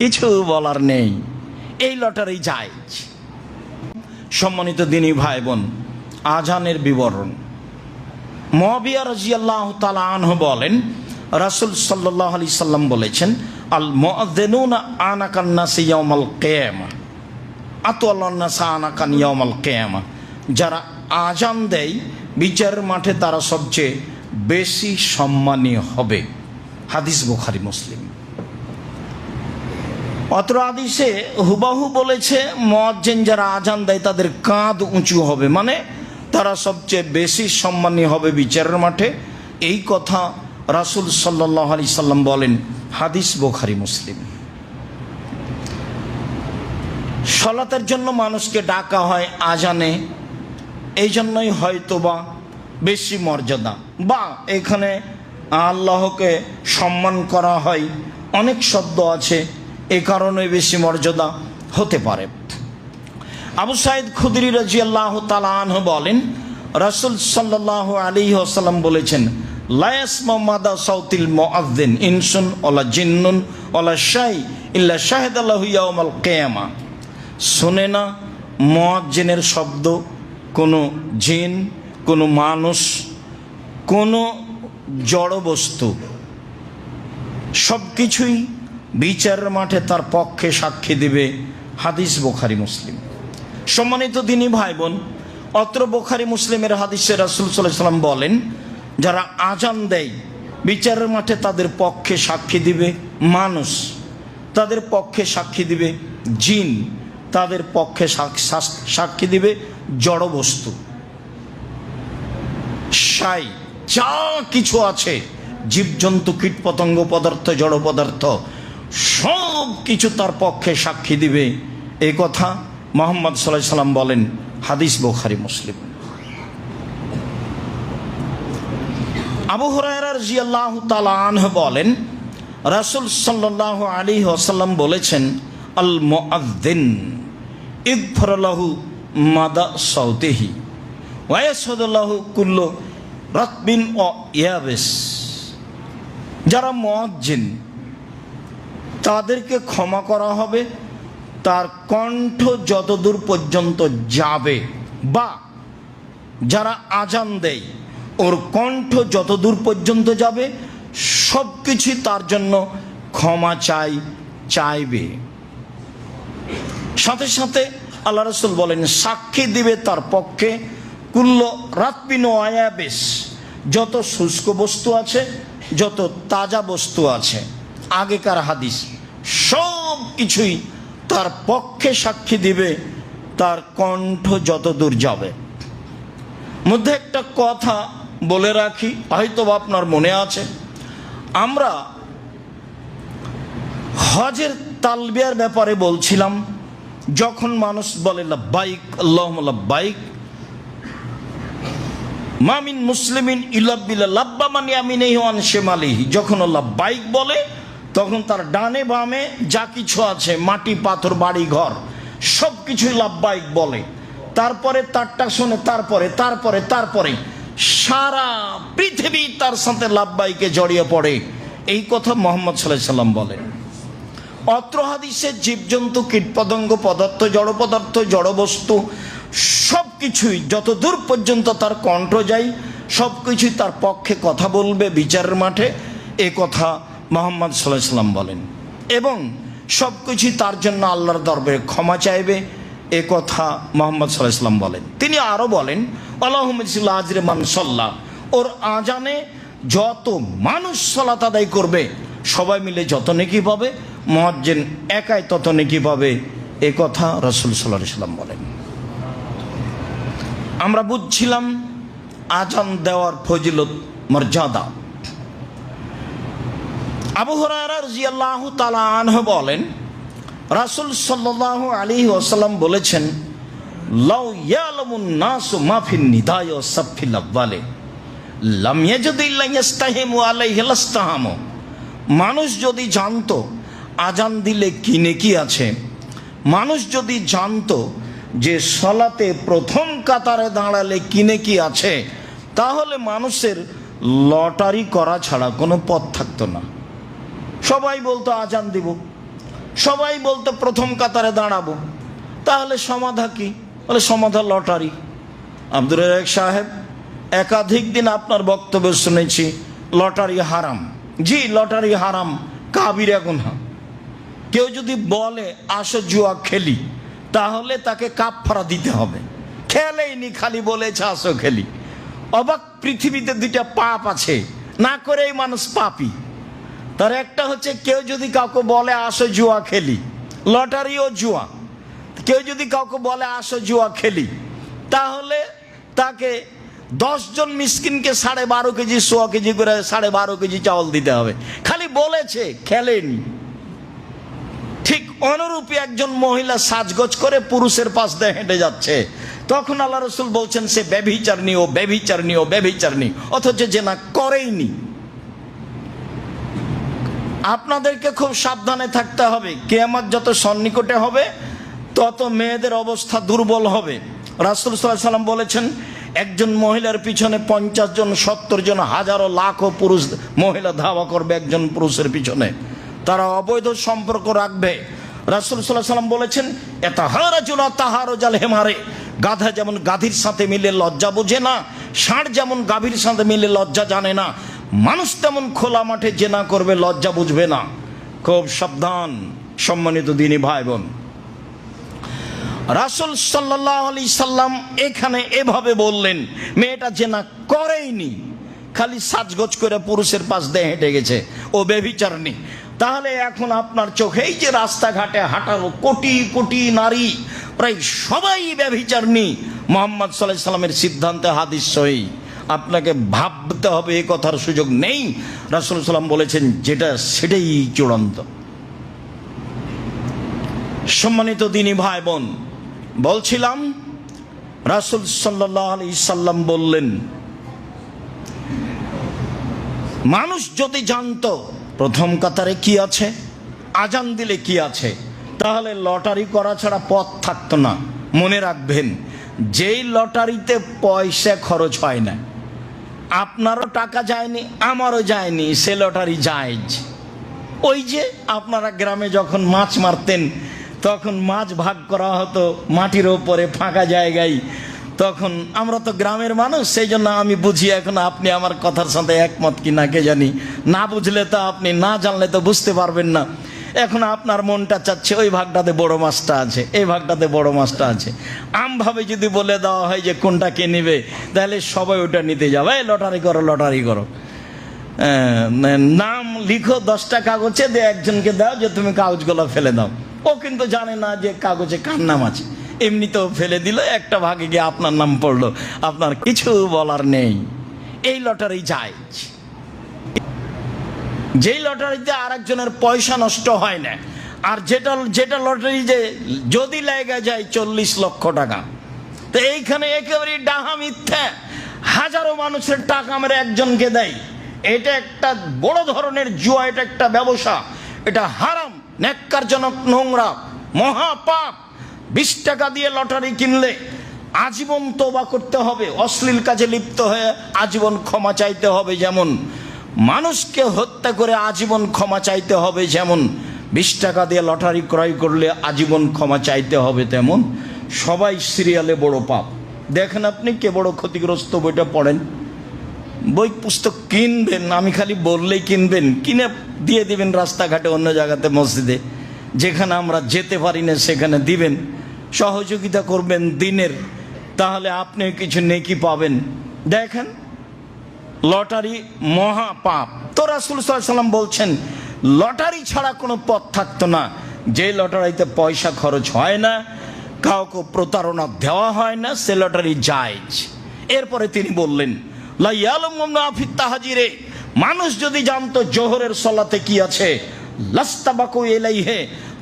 কিছু বলার নেই। এই লটারি যায় সম্মানিত দিনী ভাই বোন আজানের বিবরণ। মহাবিয়া রাজিয়াল্লাহ তালা আনহ বলেন, রাসুল সাল্লাহ আলি সাল্লাম বলেছেন আল মুআদ্দিনুনা আনাকান্না সিয়াউমাল কিয়ামা। আতওয়াল্লান্নাসা আনাকান ইয়াউমাল কিয়ামা। যারা আজান দেয় বিচারের মাঠে তারা সবচেয়ে বেশি সম্মানী হবে। হাদিস বুখারি, মুসলিম। অত্র আদিসে হুবাহু বলেছে, মদ মজ্জেন যারা আজান দেয় তাদের কাঁধ উঁচু হবে। মানে তারা সবচেয়ে বেশি সম্মানী হবে বিচারের মাঠে। এই কথা রাসুল সাল্লাহ আলি সাল্লাম বলেন, হাদিস বোখারি, মুসলিম। সলাতের জন্য মানুষকে ডাকা হয় আজানে। এই জন্যই হয়তো বা বেশি মর্যাদা। বা এখানে আল্লাহকে সম্মান করা হয়। অনেক শব্দ আছে। এ কারণে বেশি মর্যাদা হতে পারে। আবু সাইদ খুদরি রাজি আল্লাহ তালাহ বলেন, রাসুল সাল্লাহ আলী আসাল্লাম বলেছেন লায়াস মাদা সাউতিল মুআদ্দিন ইনসুন ওলা জিন্নুন ওলা শাই ইল্লা শাহেদ আল্লাহ ইয়াউমাল কেয়ামা। শোনে না মুয়াজ্জিনের শব্দ, কোনো জিন, কোনো মানুষ, কোনো জড় বস্তু সব কিছুই বিচারের মাঠে তার পক্ষে সাক্ষী দিবে হাদিস বোখারি মুসলিম। সম্মানিত দিনী ভাই বোন অত্র বোখারি মুসলিমের হাদিসে রাসুল সাল্লাম বলেন, যারা আজান দেয়, বিচারের মাঠে তাদের পক্ষে সাক্ষী দিবে মানুষ, তাদের পক্ষে সাক্ষী দিবে জিন, তাদের পক্ষে সাক্ষী দিবে জড় বস্তু। সাই, যা কিছু আছে, জীবজন্তু, কীটপতঙ্গ পদার্থ, জড় পদার্থ সব কিছু তার পক্ষে সাক্ষী দিবে। এই কথা মোহাম্মদ সাল্লাহ সাল্লাম বলেন হাদিস বোখারি, মুসলিম। আবু হরাইরার জিয়াল্লাহ তালাহ বলেন, রাসুল সাল্লাহ আলী ওসাল্লাম বলেছেন আল মুআদ্দিন ইগফরলাহু মাদা সৌতেহি ওয়াসদুল্লাহু কুল্ল রাতবিন ও ইয়াবেস। যারা মুয়াজ্জিন তাদেরকে ক্ষমা করা হবে, তার কণ্ঠ যতদূর পর্যন্ত যাবে। বা যারা আজান দেয়, ওর কণ্ঠ যতদূর পর্যন্ত যাবে সব কিছুই তার জন্য ক্ষমা চাই, চাইবে। সাথে সাথে আল্লাহ রসুল বলেন, সাক্ষী দিবে তার পক্ষে, কুল্ল রাতপিন আয়াবেশ যত শুষ্ক বস্তু আছে, যত তাজা বস্তু আছে। আগেকার হাদিস। সব কিছুই তার পক্ষে সাক্ষী দিবে, তার কণ্ঠ যত দূর যাবে। মধ্যে একটা কথা বলে রাখি হয়তো আপনার মনে আছে। আমরা হজের তালবিয়ার ব্যাপারে বলছিলাম, যখন মানুষ বলে বাইক আল্লাহ মামিন মুসলিমিন ইলাব্বিলা লাব্বা মানে আমি নেই ওয়ান শেমালিহি। যখন আল্লাহ বাইক বলে তখন তার ডানে বামে যা কিছু আছে, মাটি, পাথর, বাড়ি, ঘর সব কিছুই লাভবাইক বলে। তারপরে তারটা শুনে তারপরে তারপরে তারপরে সারা পৃথিবী তার সাথে লাভবাইকে জড়িয়ে পড়ে। এই কথা মোহাম্মদ সাল্লাম বলেন। অত্র হাদিসে জীবজন্তু, কীটপতঙ্গ, পদার্থ, জড় পদার্থ, জড় বস্তু সব কিছুই যত দূর পর্যন্ত তার কণ্ঠ যায় সব কিছুই তার পক্ষে কথা বলবে, বিচারের মাঠে। এ কথা মোহাম্মদ সাল্লাহ সাল্লাম বলেন, এবং সব কিছুই তার জন্য আল্লাহর দরবারে ক্ষমা চাইবে, এ কথা মোহাম্মদ সাল্লাহ সাল্লাম বলেন। তিনি আরও বলেন আল্লাহমদুল্লাহ আজরে মানসল্লাহ ওর আজানে যত মানুষ সলাত আদায় করবে, সবাই মিলে যত নেকি পাবে, মহাজ্জেন একাই তত নেকি পাবে, এ কথা রসুল সাল্লাহ সাল্লাম বলেন। আমরা বুঝছিলাম, আজান দেওয়ার ফজিলত মর্যাদা। আবু হরার জিয়াল্লাহ তালা আনহ বলেন, রাসুল সাল্লাহ আলী ওসাল্লাম বলেছেন, লাউ ইয়ালামুন নাসু মাফিন নিদায় সাফিল আব্বালে, লাম ইয়াজুদিল্লাহ ইয়াস্তাহিমু আলাইহি লাস্তাহামু। মানুষ যদি জানতো, আজান দিলে কিনে কি আছে? মানুষ যদি জানতো যে সলাতে প্রথম কাতারে দাঁড়ালে কিনে কি আছে, তাহলে মানুষের লটারি করা ছাড়া কোনো পথ থাকতো না। সবাই বলতো আজান দিব। সবাই বলতো প্রথম কাতারে দাঁড়াবো। তাহলে সমাধা কি? বলে, সমাধা লটারি। আব্দুর সাহেব, একাধিক দিন আপনার বক্তব্য শুনেছি, লটারি হারাম। জি, লটারি হারাম, কাবিরা গুনহা। কেউ যদি বলে, আসো জুয়া খেলি, তাহলে তাকে কাপফারা দিতে হবে। খেলেইনি, খালি বলেছে, আসো খেলি। অবাক পৃথিবীতে দুইটা পাপ আছে। না করেই মানুষ পাপি। তার একটা হচ্ছে কেউ যদি কাউকে বলে আসো জুয়া খেলি, লটারি ও জুয়া। কেউ যদি কাউকে বলে আসো জুয়া খেলি, তাহলে তাকে দশজন মিসকিনকে সাড়ে বারো কেজি, সোয়া কেজি করে সাড়ে বারো কেজি চাউল দিতে হবে। খালি বলেছে, খেলেনি। ঠিক অনুরূপী একজন মহিলা সাজগোজ করে পুরুষের পাশ দিয়ে হেঁটে যাচ্ছে। তখন আল্লাহ রসুল বলছেন, সে ব্যভিচারণী ও ব্যভিচারণী ও ব্যভিচারণী, অথচ যে না করেইনি। আপনাদেরকে খুব সাবধানে থাকতে হবে। কেয়ামত যত সন্নিকটে হবে, তত মেয়েদের অবস্থা দুর্বল হবে। রাসুল সাল্লাহ সাল্লাম বলেছেন, একজন মহিলার পিছনে পঞ্চাশ জন, সত্তর জন, হাজারো, লাখো পুরুষ, মহিলা ধাওয়া করবে একজন পুরুষের পিছনে। তারা অবৈধ সম্পর্ক রাখবে। রাসুল সাল্লাহ সাল্লাম বলেছেন এটা হারা তাহারো জাল হেমারে। গাধা যেমন গাধীর সাথে মিলে লজ্জা বোঝে না, ষাঁড় যেমন গাভীর সাথে মিলে লজ্জা জানে না মানুষ তেমন খোলা মাঠে জেনা করবে, লজ্জা বুঝবে না। খুব সাবধান, সম্মানিত দিনী ভাই বোন রাসুল সাল্লাহ আলি সাল্লাম এখানে এভাবে বললেন, মেয়েটা জেনা করেইনি, খালি সাজগোজ করে পুরুষের পাশ দিয়ে হেঁটে গেছে, ও বেবিচারনি তাহলে এখন আপনার চোখে এই যে রাস্তাঘাটে হাঁটালো কোটি কোটি নারী, প্রায় সবাই ব্যভিচারনি মোহাম্মদ সাল্লাহ সাল্লামের সিদ্ধান্তে হাদিস সহি। আপনাকে ভাবতে হবে, এ কথার সুযোগ নেই। রাসুল সাল্লাম বলেছেন, যেটা সেটাই চূড়ান্ত। সম্মানিত দিনী ভাই বোন বলছিলাম, রাসুল সাল্লাহ আলি সাল্লাম বললেন, মানুষ যদি জানতো প্রথম কাতারে কি আছে, আজান দিলে কি আছে, তাহলে লটারি করা ছাড়া পথ থাকতো না। মনে রাখবেন, যেই লটারিতে পয়সা খরচ হয় না আপনারও টাকা যায়নি, আমারও যায়নি, সে লটারি যায় ওই যে আপনারা গ্রামে যখন মাছ মারতেন, তখন মাছ ভাগ করা হতো মাটির ওপরে ফাঁকা জায়গায়। তখন আমরা তো গ্রামের মানুষ, সেই জন্য আমি বুঝি এখন আপনি আমার কথার সাথে একমত কি না কে জানি। না বুঝলে তো আপনি, না জানলে তো বুঝতে পারবেন না। এখন আপনার মনটা চাচ্ছে, ওই ভাগটাতে বড় মাছটা আছে, এই ভাগটাতে বড় মাছটা আছে। আমভাবে যদি বলে দেওয়া হয় যে কোনটা কে নেবে, তাহলে সবাই ওটা নিতে যাবে। এই লটারি করো লটারি করো। নাম লিখো, দশটা কাগজে দিয়ে একজনকে দাও যে তুমি কাগজগুলো ফেলে দাও। ও কিন্তু জানে না যে কাগজে কার নাম আছে। এমনিতেও ফেলে দিল, একটা ভাগে গিয়ে আপনার নাম পড়ল। আপনার কিছু বলার নেই। এই লটারি যায়। যেই লটারিতে আরেকজনের পয়সা নষ্ট হয় না, আর যেটা যেটা লটারি যে যদি লেগে যায় চল্লিশ লক্ষ টাকা, তো এইখানে একেবারে ডাহা মিথ্যা। হাজারো মানুষের টাকা আমরা একজনকে দেয় এটা একটা বড় ধরনের জুয়া, এটা একটা ব্যবসা। এটা হারাম, ন্যাক্কারজনক নোংরা, মহাপাপ। বিশ টাকা দিয়ে লটারি কিনলে আজীবন তোবা করতে হবে, অশ্লীল কাজে লিপ্ত হয়ে আজীবন ক্ষমা চাইতে হবে যেমন। মানুষকে হত্যা করে আজীবন ক্ষমা চাইতে হবে যেমন বিশ টাকা দিয়ে লটারি ক্রয় করলে আজীবন ক্ষমা চাইতে হবে তেমন। সবাই সিরিয়ালে বড় পাপ। দেখেন আপনি কে বড় ক্ষতিগ্রস্ত বইটা পড়েন? বই পুস্তক কিনবেন, আমি খালি বললেই কিনবেন। কিনে দিয়ে দিবেন রাস্তাঘাটে অন্য জায়গাতে, মসজিদে। যেখানে আমরা যেতে পারি না, সেখানে দিবেন। সহযোগিতা করবেন দিনের। তাহলে আপনি কিছু নেকি পাবেন। দেখেন লটারি মহা পাপ তো রাসুল বলছেন, লটারি ছাড়া কোনো পথ থাকতো না। যে লটারিতে পয়সা খরচ হয় না, কাউকে প্রতারণা দেওয়া হয় না, সে লটারি জায়জ। এরপরে তিনি বললেন তাহাজিরে, মানুষ যদি জানতো জোহরের সলাতে কি আছে লাস্তাবাকু এলাইহে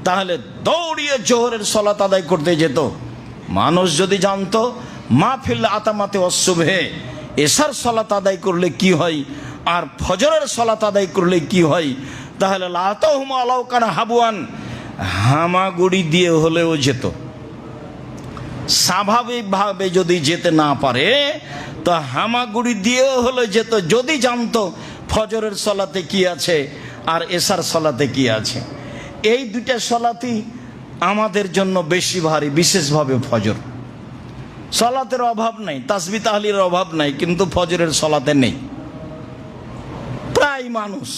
তাহলে দৌড়িয়ে জোহরের সলাত আদায় করতে যেত। মানুষ যদি জানতো মাহফিল আতামাতে অশুভে এসার সলাত আদায় করলে কি হয়? আর ফজরের সলাত আদায় করলে কি হয়? তাহলে লাতাহুম আলাউকানা হাবুয়ান, হামাগুড়ি দিয়ে হলেও যেত। স্বাভাবিকভাবে যদি যেতে না পারে, তো হামাগুড়ি দিয়েও হলে যেত। যদি জানতো ফজরের সলাতে কি আছে আর এসার সলাতে কি আছে। এই দুইটা সলাতই আমাদের জন্য বেশি ভারী, বিশেষভাবে ফজর। সলাতের অভাব নাই, তাসবি তাহলির অভাব নাই, কিন্তু ফজরের সলাতে নেই। প্রায় মানুষ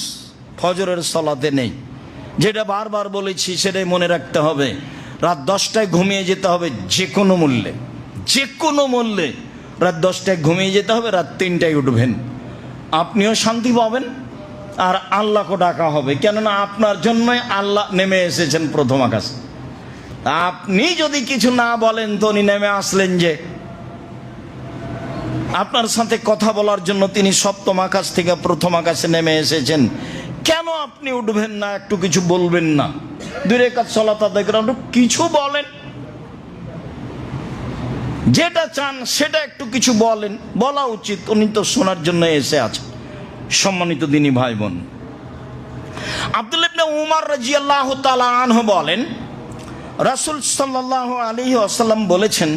ফজরের সলাতে নেই। যেটা বারবার বলেছি, সেটাই মনে রাখতে হবে। রাত দশটায় ঘুমিয়ে যেতে হবে যে কোনো মূল্যে যে কোনো মূল্যে। রাত দশটায় ঘুমিয়ে যেতে হবে, রাত তিনটায় উঠবেন। আপনিও শান্তি পাবেন আর আল্লাহকে ডাকা হবে। কেননা আপনার জন্যই আল্লাহ নেমে এসেছেন প্রথম আকাশে। আপনি যদি কিছু না বলেন তো উনি নেমে আসলেন যে। আপনার সাথে কথা বলার জন্য তিনি সপ্তম আকাশ থেকে প্রথম আকাশে নেমে এসেছেন। কেন আপনি উঠবেন না? একটু কিছু বলবেন না। দূরে কাজ চলাতা দেখলাম কিছু বলেন। যেটা চান, সেটা একটু কিছু বলেন। বলা উচিত, উনি তো শোনার জন্য এসে আছেন। সম্মানিত দিনী ভাই বোন, আব্দুল উমার রাজিয়াল্লাহু তাআলা আনহু বলেন রাসূল সাল্লাল্লাহু আলাইহি ওয়াসাল্লাম বলেছেন,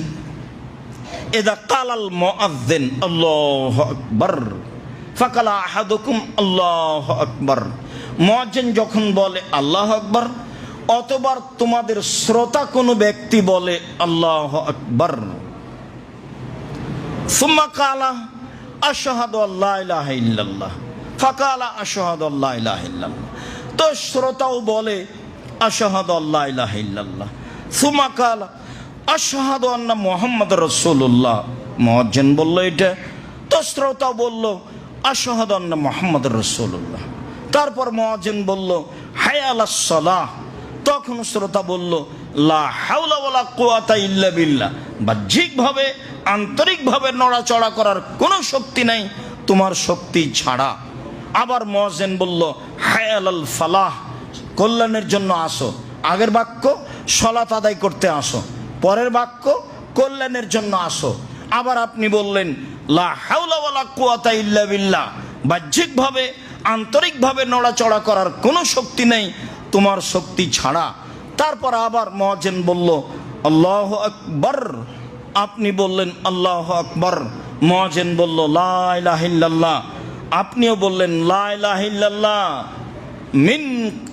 ইদা কালাল মুআজ্জিন, আল্লাহু আকবার, ফাকালা আহাদুকুম, আল্লাহু আকবার। মুয়াজ্জিন যখন বলে, আল্লাহু আকবার, অতবার তোমাদের শ্রোতা কোনো ব্যক্তি বলে, আল্লাহু আকবার। সুম্মা কালা, আশহাদু আল্লা ইলাহা ইল্লাল্লাহ। ফাকালা, আশহাদু আল্লা ইলাহা ইল্লাল্লাহ। তো শ্রোতাও বলে আশহাদু আল্লা ইলাহা ইল্লাল্লাহ। মুয়াজ্জিন বলল এটা বলল তারপর মুয়াজ্জিন বলল হায় সালাহ। তখন শ্রোতা বলল, লা হাওলা ওয়ালা কুওয়াতা ইল্লা বিল্লাহ। বাহ্যিকভাবে, আন্তরিকভাবে নড়াচড়া করার কোনো শক্তি নাই, তোমার শক্তি ছাড়া। আবার মজেন বলল হায়াল ফালাহ। কল্যাণের জন্য আসো। আগের বাক্য সলাত আদায় করতে আসো। পরের বাক্য, কল্যাণের জন্য আসো। আবার আপনি বললেন, লা ওয়ালা ইল্লা বিল্লাহ। বাহ্যিকভাবে, আন্তরিকভাবে নড়াচড়া করার কোনো শক্তি নেই তোমার শক্তি ছাড়া। তারপর আবার মহাজেন বলল, আল্লাহ আকবর। আপনি বললেন, আল্লাহ আকবর। মহাজেন বলল লাহিল্লাহ আপনিও বললেন লাহিল্লাহ মিন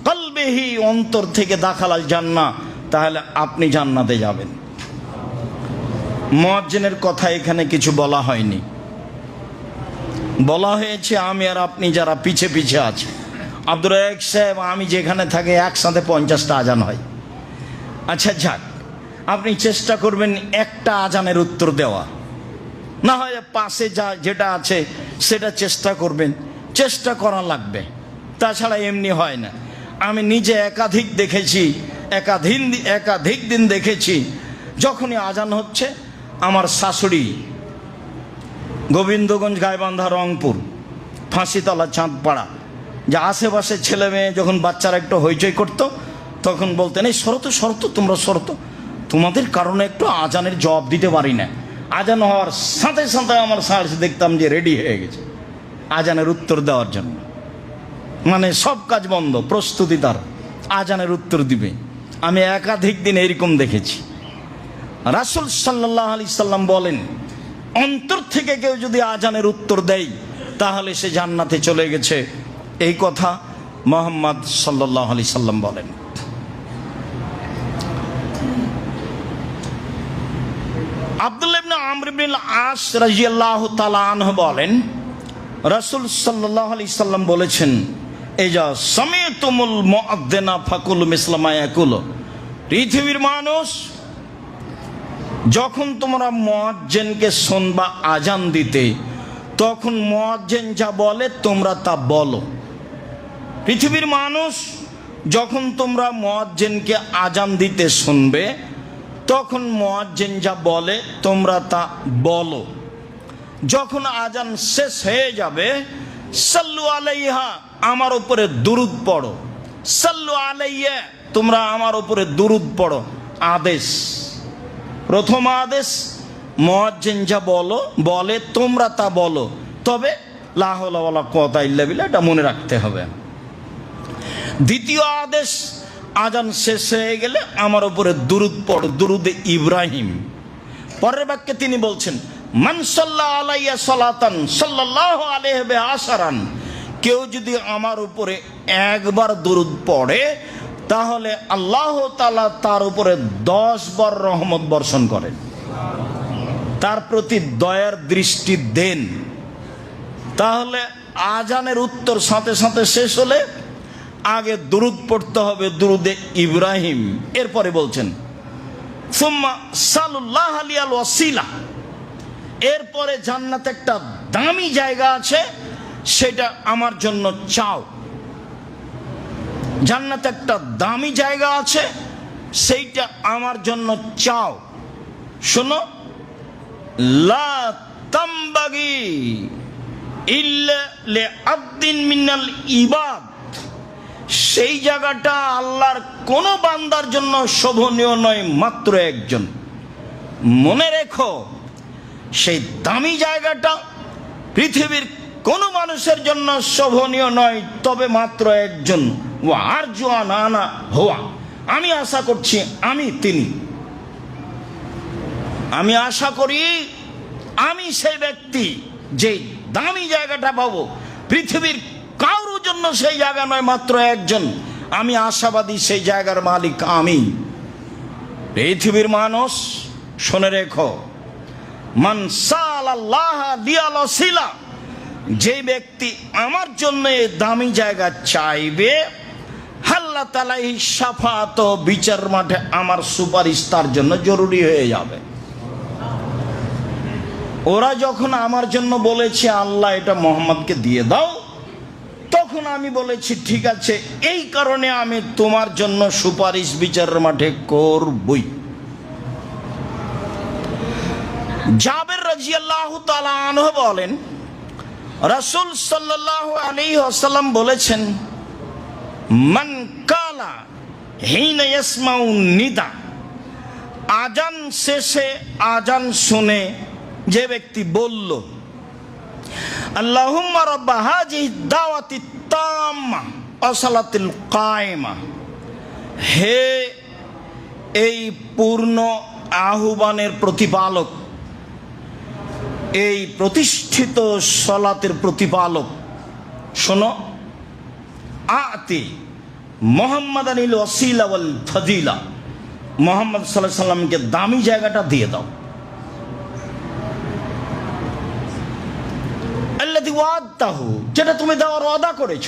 কলবেহি অন্তর থেকে দাখালাল জান্না তাহলে আপনি জান্নাতে যাবেন। মহাজেনের কথা এখানে কিছু বলা হয়নি। বলা হয়েছে, আমি আর আপনি যারা পিছে পিছে আছে, আব্দুর এক সাহেব, আমি যেখানে থাকি, একসাথে পঞ্চাশটা আজান হয়। আচ্ছা যাক, আপনি চেষ্টা করবেন একটা আজানের উত্তর দেওয়া। না হয় পাশে যা যেটা আছে, সেটা চেষ্টা করবেন। চেষ্টা করা লাগবে। তাছাড়া এমনি হয় না। আমি নিজে একাধিক দেখেছি একাধিক একাধিক দিন দেখেছি। যখনই আজান হচ্ছে, আমার শাশুড়ি গোবিন্দগঞ্জ গাইবান্ধা রংপুর, ফাঁসিতলা চাঁদপাড়া, যে আশেপাশে ছেলে মেয়ে যখন বাচ্চারা একটু হইচই করতো, তখন বলতেন, এই শরত শরত, তোমরা শরত, তোমাদের কারণে একটু আজানের জবাব দিতে পারি না। আজান হওয়ার সাথে সাথে আমার সার্চ দেখতাম যে রেডি হয়ে গেছে, আজানের উত্তর দেওয়ার জন্য। মানে সব কাজ বন্ধ, প্রস্তুতি তার। আজানের উত্তর দিবে। আমি একাধিক দিন এরকম দেখেছি। রাসুল সাল্লাহ আলি সাল্লাম বলেন, অন্তর থেকে কেউ যদি আজানের উত্তর দেয়, তাহলে সে জান্নাতে চলে গেছে। এই কথা মোহাম্মদ সাল্লাহ আলি সাল্লাম বলেন। আমরিবিন আস বলেন, রাসুল সাল্লাহ আলি সাল্লাম বলেছেন পৃথিবীর মানুষ, যখন তোমরা মোয়াজ্জেনকে শোনবা, আজান দিতে, তখন মোয়াজ্জেন যা বলে, তোমরা তা বলো। পৃথিবীর মানুষ, যখন তোমরা মোয়াজ্জেনকে আজান দিতে শুনবে, তখন মোয়াজ্জেন যা বলে, তোমরা তা বলো। যখন আজান শেষ হয়ে যাবে, সাল্লু আলাইহা আমার উপরে দুরুদ পড়ো। সাল্লু আলাইয়া, তোমরা আমার উপরে দুরুদ পড়ো। আদেশ। প্রথম আদেশ মজ্জেন যা বলো, বলে তোমরা তা বলো। তবে লাহলা কথা ইল্লা বিল্লাহ, এটা মনে রাখতে হবে। দ্বিতীয় আদেশ, আজান শেষ হয়ে গেলে আমার উপরে দুরুদ পড়, দুরুদে ইব্রাহিম। পরের বাক্যে তিনি বলছেন মানসাল্লাহ আলাইয়া সালাতান সাল্লাহ আলেহবে আসারান কেউ যদি আমার উপরে একবার দুরুদ পড়ে, তাহলে আল্লাহ তালা তার উপরে দশ বার রহমত বর্ষণ করেন। তার প্রতি দয়ার দৃষ্টি দেন। তাহলে আজানের উত্তর সাথে সাথে শেষ হলে আগে দুরুদ পড়তে হবে দুরুদে ইব্রাহিম। এরপরে বলছেন, সুম্মা সালুল্লাহ এরপরে জান্নাতে একটা দামি জায়গা আছে সেটা আমার জন্য চাও। জান্নাতে একটা দামি জায়গা আছে, সেইটা আমার জন্য চাও। শোনো ইল্লা লে মিনাল ইবাদ। সেই জায়গাটা আল্লাহর কোনো বান্দার জন্য শোভনীয় নয়, মাত্র একজন। মনে রেখো, সেই দামি জায়গাটা পৃথিবীর কোনো মানুষের জন্য শোভনীয় নয়, তবে মাত্র একজন। ও আর জোয়া না না হওয়া আমি আশা করছি আমি তিনি। আমি আশা করি আমি সেই ব্যক্তি যে দামি জায়গাটা পাবো। পৃথিবীর কারোর জন্য সেই জায়গা নয়, মাত্র একজন। আমি আশাবাদী সেই জায়গার মালিক আমি। পৃথিবীর মানুষ, শুনে রেখো। মানসাল আল্লাহ দিয়াল শিলা যে ব্যক্তি আমার জন্য দামি জায়গা চাইবে হাল্লা তালাই সাফাত বিচার মাঠে আমার সুপারিশ তার জন্য জরুরি হয়ে যাবে। ওরা যখন আমার জন্য বলেছে, আল্লাহ, এটা মোহাম্মদকে দিয়ে দাও, তখন আমি বলেছি, ঠিক আছে, এই কারণে আমি তোমার জন্য সুপারিশ বিচারের মাঠে করবই। জাবের রাজিয়াল্লাহ তালা আনহ বলেন রাসুল আসাল্লাম বলেছেন, মান কালা হিন নিদা আজান শেষে আজান শুনে যে ব্যক্তি বলল দাওয়াতি তাম্মা হে এই পূর্ণ আহ্বানের প্রতিপালক এই প্রতিষ্ঠিত সলাতের প্রতিপালক, শোনো, আতি মোহাম্মদ আনিল ওসিলা ওয়াল ফজিলা। মোহাম্মদ সাল্লাহ সাল্লামকে দামি জায়গাটা দিয়ে দাও। আল্লাদি ওয়াদাহু যেটা তুমি দেওয়ার ওয়াদা করেছ।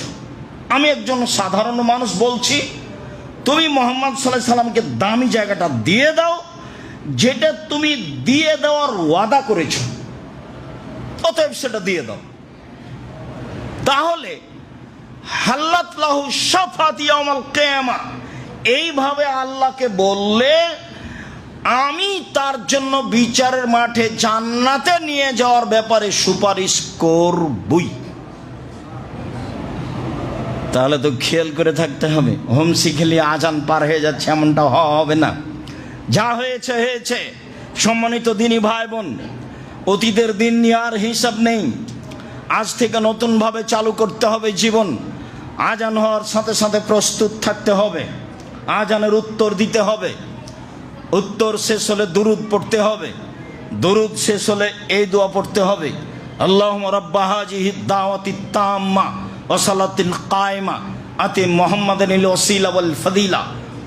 আমি একজন সাধারণ মানুষ বলছি, তুমি মোহাম্মদ সাল্লাহ সাল্লামকে দামি জায়গাটা দিয়ে দাও, যেটা তুমি দিয়ে দেওয়ার ওয়াদা করেছ। অতএব সেটা দিয়ে দাও। তাহলে লাহু এইভাবে আল্লাহকে বললে, আমি তার জন্য বিচারের মাঠে জান্নাতে নিয়ে যাওয়ার ব্যাপারে সুপারিশ করবই। তাহলে তো খেয়াল করে থাকতে হবে। হোম শিখেলি আজান পার হয়ে যাচ্ছে, এমনটা হওয়া হবে না। যা হয়েছে হয়েছে। সম্মানিত দিনী ভাই বোন অতীতের দিন নিয়ে আর হিসাব নেই। আজ থেকে নতুনভাবে চালু করতে হবে জীবন। আজান হওয়ার সাথে সাথে প্রস্তুত থাকতে হবে। আজানের উত্তর দিতে হবে। উত্তর শেষ হলে দুরুদ পড়তে হবে। দুরুদ শেষ হলে এই দোয়া পড়তে হবে। আল্লাহ রব্বাহাজি দাওয়াতি তাম্মা ওসালাতিল কায়মা। আতি মোহাম্মদ নিল ওসিলা ওয়াল ফদিলা।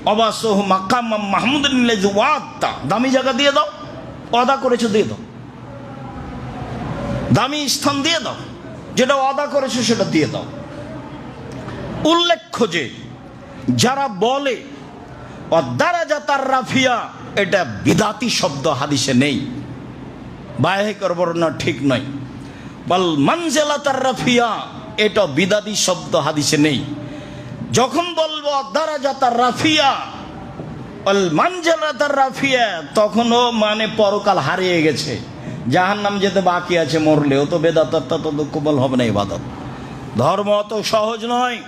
অবাসহ মাকাম মাহমুদ নিলে দামি জায়গা দিয়ে দাও। অদা করেছ, দিয়ে দাও। দামি স্থান দিয়ে দাও। যেটা অদা করেছ সেটা দিয়ে দাও। উল্লেখ্য যে, যারা বলে রাফিয়া এটা বিদাতি শব্দ হাদিসে নেই। বাহেকর বর্ণনা ঠিক নয়। বল মঞ্জেলা তার রাফিয়া এটা বিদাতি শব্দ হাদিসে নেই। যখন বলব অদ্দারাজা তার রাফিয়া অল মঞ্জেলা তার রাফিয়া তখনও মানে পরকাল হারিয়ে গেছে। জাহান নাম যেতে বাকি আছে, মরলেও তো বেদাতটা তো কবল হবে না ইবাদত। ধর্ম অত সহজ নয়।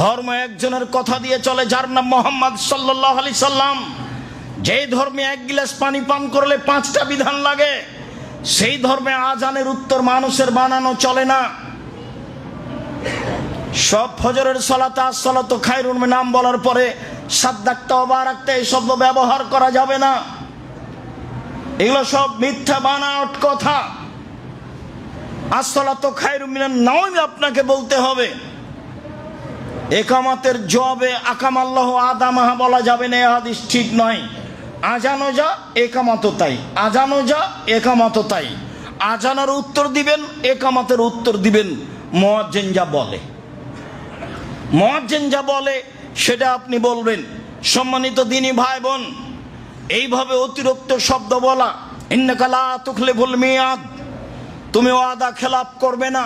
ধর্ম একজনের কথা দিয়ে চলে যার নাম মোহাম্মদ সাল্লাহ আলি সাল্লাম। যেই ধর্মে এক গিলাস পানি পান করলে পাঁচটা বিধান লাগে, সেই ধর্মে আজানের উত্তর মানুষের বানানো চলে না। সব ফজরের সলাতে আসলাত খাইরুন নাম বলার পরে সাদ্দাক্তা রাখতে এই শব্দ ব্যবহার করা যাবে না। এগুলো সব মিথ্যা বানাট কথা। আসলাত খাইরুন নামই আপনাকে বলতে হবে। একামাতের জবে আকাম আল্লাহ আদামাহা বলা যাবে না হাদিস ঠিক নয়। আজানো যা একামাতো তাই। আজানো যা একামাতো তাই। আজানোর উত্তর দিবেন, একামাতের উত্তর দিবেন। মোয়াজ্জেন যা বলে। মোয়াজ্জেন যা বলে, সেটা আপনি বলবেন। সম্মানিত দিনী ভাই বোন এইভাবে অতিরিক্ত শব্দ বলা ইন্নাকালা তুখলে ভুল মিয়াদ তুমি ওয়াদা খেলাপ করবে না।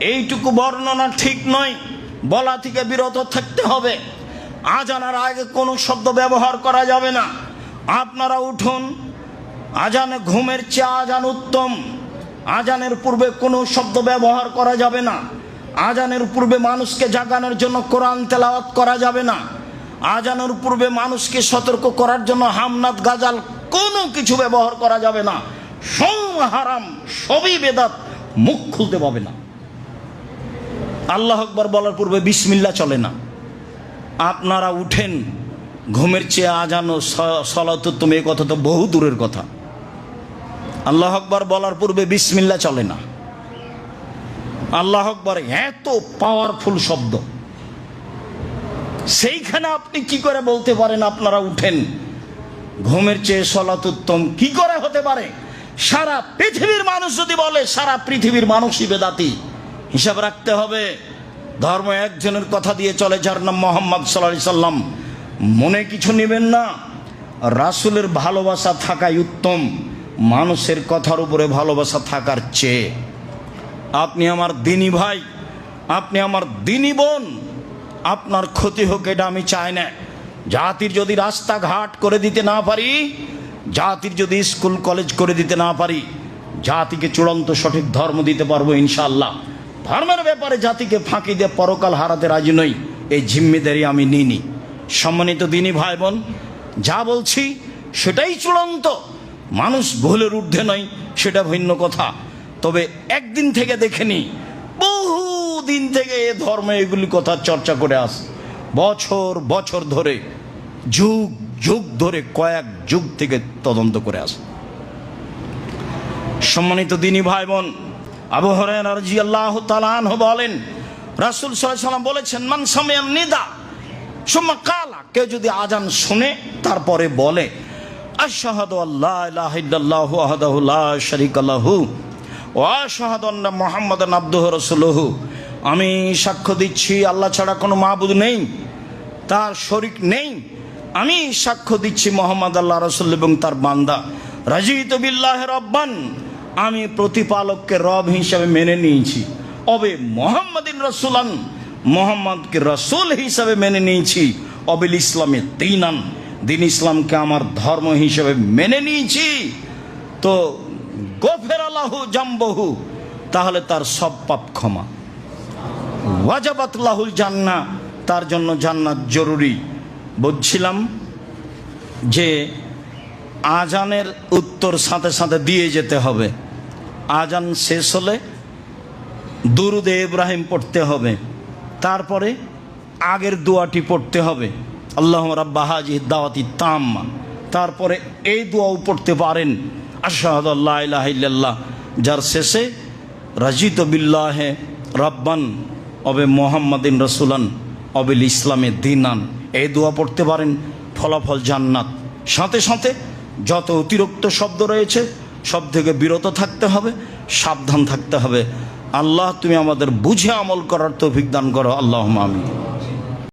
এইটুকু বর্ণনা ঠিক নয়, বলা থেকে বিরত থাকতে হবে। আজানার আগে কোনো শব্দ ব্যবহার করা যাবে না। আপনারা উঠুন, আজানে ঘুমের চেয়ে আজান উত্তম। আজানের পূর্বে কোনো শব্দ ব্যবহার করা যাবে না। আজানের পূর্বে মানুষকে জাগানোর জন্য কোরআন তেলাওয়াত করা যাবে না। আজানের পূর্বে মানুষকে সতর্ক করার জন্য হামনাত, গাজাল কোনো কিছু ব্যবহার করা যাবে না। সম হারাম, সবই বেদাত, মুখ খুলতে পাবে না। আল্লাহ আকবর বলার পূর্বে বিসমিল্লা চলে না। আপনারা উঠেন, ঘুমের চেয়ে আজানো সলাতুত্তম এ কথা তো বহু দূরের কথা। আল্লাহ আকবর বলার পূর্বে বিসমিল্লা চলে না। আল্লাহ আকবর এত পাওয়ারফুল শব্দ। সেইখানে আপনি কি করে বলতে পারেন আপনারা উঠেন? ঘুমের চেয়ে সলাত উত্তম কি করে হতে পারে? সারা পৃথিবীর মানুষ যদি বলে, সারা পৃথিবীর মানুষই বেদাতি, হিসাব রাখতে হবে। ধর্ম একজনের কথা দিয়ে চলে, যার নাম মোহাম্মদ সাল্লাহ সাল্লাম। মনে কিছু নেবেন না? রাসুলের ভালোবাসা থাকাই উত্তম। মানুষের কথার উপরে ভালোবাসা থাকার চেয়ে। আপনি আমার দিনী ভাই, আপনি আমার দিনী বোন আপনার ক্ষতি হোক, এটা আমি চাই না। জাতির যদি রাস্তাঘাট করে দিতে না পারি, জাতির যদি স্কুল, কলেজ করে দিতে না পারি, জাতিকে চূড়ান্ত সঠিক ধর্ম দিতে পারব ইনশাল্লাহ ধর্মের ব্যাপারে জাতিকে ফাঁকি দিয়ে পরকাল হারাতে রাজি নই, এই জিম্মেদারি আমি নিইনি। সম্মানিত দিনী ভাই বোন যা বলছি সেটাই চূড়ান্ত। মানুষ ভুলের ঊর্ধ্বে নয়, সেটা ভিন্ন কথা। তবে একদিন থেকে দেখেনি বহু দিন থেকে এ ধর্মে এগুলি কথা চর্চা করে আস। বছর বছর ধরে, যুগ যুগ ধরে, কয়েক যুগ থেকে তদন্ত করে আস। সম্মানিত দিনী ভাই বোন আবু বলেন, রাসুল সাল্লাম বলেছেন, মান নিদা কালা কেউ যদি আজান শুনে, তারপরে বলে, আশাহাদু আল্লাহ ইলাহা ইল্লাল্লাহু আহাদাহু লা শারীকা লাহু ওয়া আশহাদু আন্না মুহাম্মাদান আবদুহু রাসূলুহু আমি সাক্ষ্য দিচ্ছি, আল্লাহ ছাড়া কোনো মাহবুদ নেই, তার শরিক নেই। আমি সাক্ষ্য দিচ্ছি মোহাম্মদ আল্লাহ রসুল এবং তার বান্দা। রাজিত বিল্লাহ রব্বান, আমি প্রতিপালককে রব হিসাবে মেনে নিয়েছি। অবে মোহাম্মদিন রসুলান, মোহাম্মদকে রসুল হিসাবে মেনে নিয়েছি। অবিল ইসলামে তিনান, দিন ইসলামকে আমার ধর্ম হিসেবে মেনে নিয়েছি। তো গোফের আল্লাহু জাম্বহু, তাহলে তার সব পাপ ক্ষমা। ওয়াজাবাত লাহুল জান্না তার জন্য জান্নাত জরুরি। বলছিলাম যে আজানের উত্তর সাথে সাথে দিয়ে যেতে হবে। আজান শেষ হলে দুরুদে ইব্রাহিম পড়তে হবে। তারপরে আগের দোয়াটি পড়তে হবে। আল্লাহ রাব্বা হাজি দাওয়াতি তাম্মা। তারপরে এই দোয়াও পড়তে পারেন। আশাহাদ আল্লাহ ইল্লাল্লাহ। যার শেষে রাজিত বিল্লাহে রব্বান অবে মোহাম্মদিন রসুলান অবিল ইসলামে দিনান। এই দোয়া পড়তে পারেন, ফলাফল জান্নাত। সাথে সাথে যত অতিরিক্ত শব্দ রয়েছে সব থেকে বিরত থাকতে হবে, সাবধান থাকতে হবে। আল্লাহ, তুমি আমাদের বুঝে আমল করার তো অভিজ্ঞান করো। আল্লাহ আমি